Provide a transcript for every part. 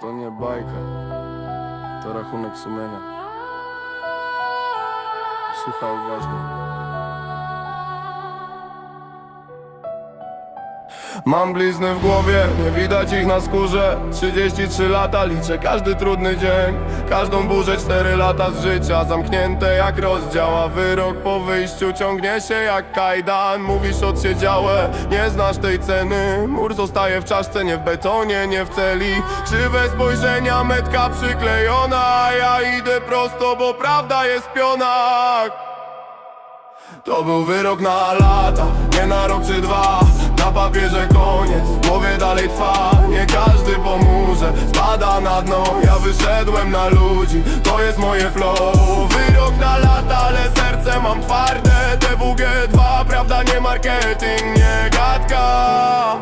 To nije bajka, to rahunek su mene. Suha uvažnja Mam blizny w głowie, nie widać ich na skórze. 33 lata, liczę każdy trudny dzień. Każdą burzę 4 lata z życia Zamknięte jak rozdział, a wyrok po wyjściu Ciągnie się jak kajdan. Mówisz odsiedziałe, nie znasz tej ceny. Mur zostaje w czaszce, nie w betonie, nie w celi. Krzywe spojrzenia, metka przyklejona. A ja idę prosto, bo prawda jest w pionach. To był wyrok na lata, nie na rok czy dwa Na papierze koniec, w głowie dalej trwa. Nie każdy pomóże, spada na dno. Ja wyszedłem na ludzi, to jest moje flow. Wyrok na lata, ale serce mam twarde. TWG2, prawda nie marketing, nie gadka.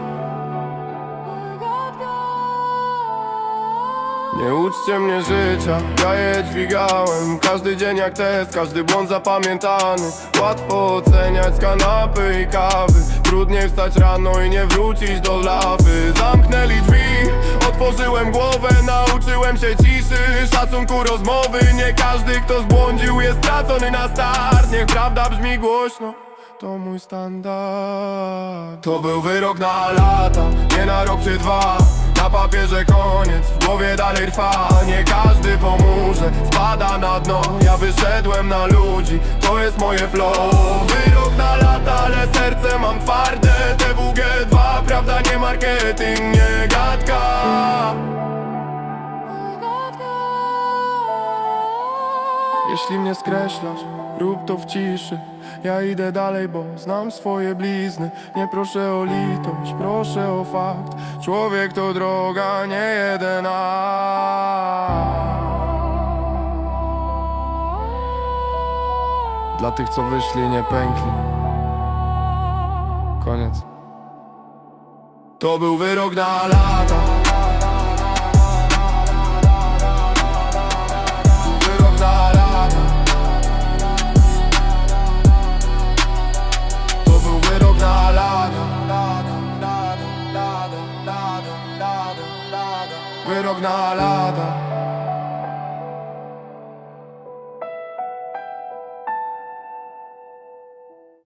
Nie uczcie mnie życia, ja je dźwigałem. Każdy dzień jak test, każdy błąd zapamiętany. Łatwo oceniać kanapy i kawy Trudniej wstać rano i nie wrócić do lawy. Zamknęli drzwi, otworzyłem głowę Nauczyłem się ciszy, szacunku rozmowy Nie każdy kto zbłądził jest stracony na start. Niech prawda brzmi głośno to mój standard. To był wyrok na lata, nie na rok czy dwa Na papierze koniec, w głowie dalej trwa Nie każdy pomóże, spada na dno. Ja wyszedłem na ludzi, to jest moje flow. Wyrok na lata, ale serce mam twarde Jeśli mnie skreślasz, rób to w ciszy. Ja idę dalej, bo znam swoje blizny. Nie proszę o litość, proszę o fakt. Człowiek to droga, nie jeden Dla tych, co wyszli, nie pękli. Koniec. To był wyrok na lata Wyrok na lata